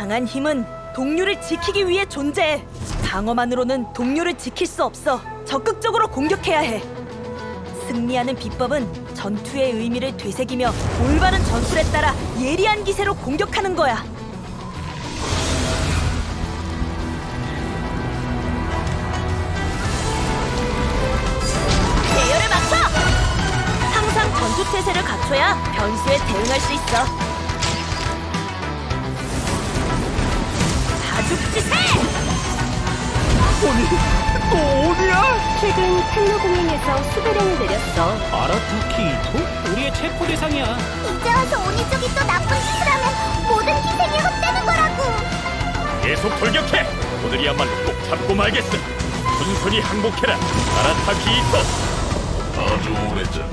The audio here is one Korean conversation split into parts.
강한 힘은 동료를 지키기 위해 존재해. 방어만으로는 동료를 지킬 수 없어. 적극적으로 공격해야 해. 승리하는 비법은 전투의 의미를 되새기며 올바른 전술에 따라 예리한 기세로 공격하는 거야. 대열을 맞춰! 항상 전투 태세를 갖춰야 변수에 대응할 수 있어. 죽지세! 또 어디야? 최근 탄로 공연에서 수배령을 내렸어. 아라타키토? 우리의 체포 대상이야. 이제 와서 오니족이 또 나쁜 짓을 하면 모든 희생이 헛되는 거라고. 계속 돌격해! 오늘이야말로 꼭 잡고 말겠어! 순순히 항복해라! 아라타키 이토! 아주 오래전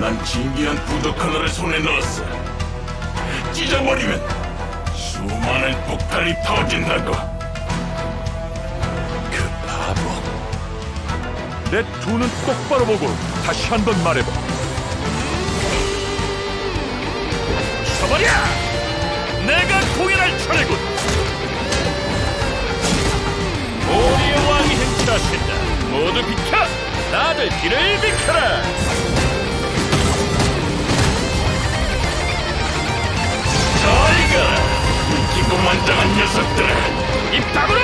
난 진기한 부적 하나를 손에 넣었어. 찢어버리면 수많은 폭탄이 터진다고. 그 바보. 내 두 눈 똑바로 보고 다시 한 번 말해봐. 서버려! 내가 공연할 차례군! 우리의 왕이 행진하신다. 모두 비켜! 다들 길을 비켜라! 기고만장한 녀석들아. 입 다물어!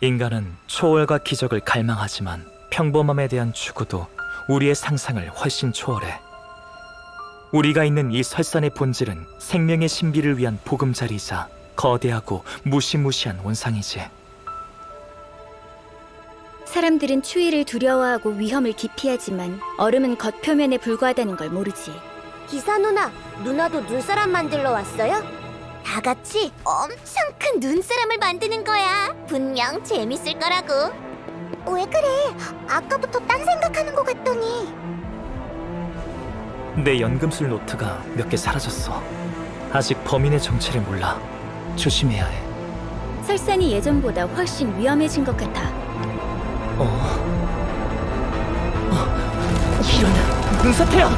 인간은 초월과 기적을 갈망하지만 평범함에 대한 추구도 우리의 상상을 훨씬 초월해. 우리가 있는 이 설산의 본질은 생명의 신비를 위한 보금자리이자 거대하고 무시무시한 원상이지. 사람들은 추위를 두려워하고 위험을 기피하지만 얼음은 겉표면에 불과하다는 걸 모르지. 기사 누나, 누나도 눈사람 만들러 왔어요? 다 같이 엄청 큰 눈사람을 만드는 거야. 분명 재밌을 거라고. 왜 그래? 아까부터 딴 생각하는 것 같더니. 내 연금술 노트가 몇 개 사라졌어. 아직 범인의 정체를 몰라. 조심해야 해. 설산이 예전보다 훨씬 위험해진 것 같아. 이런 눈사태야!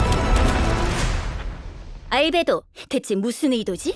알베도, 대체 무슨 의도지?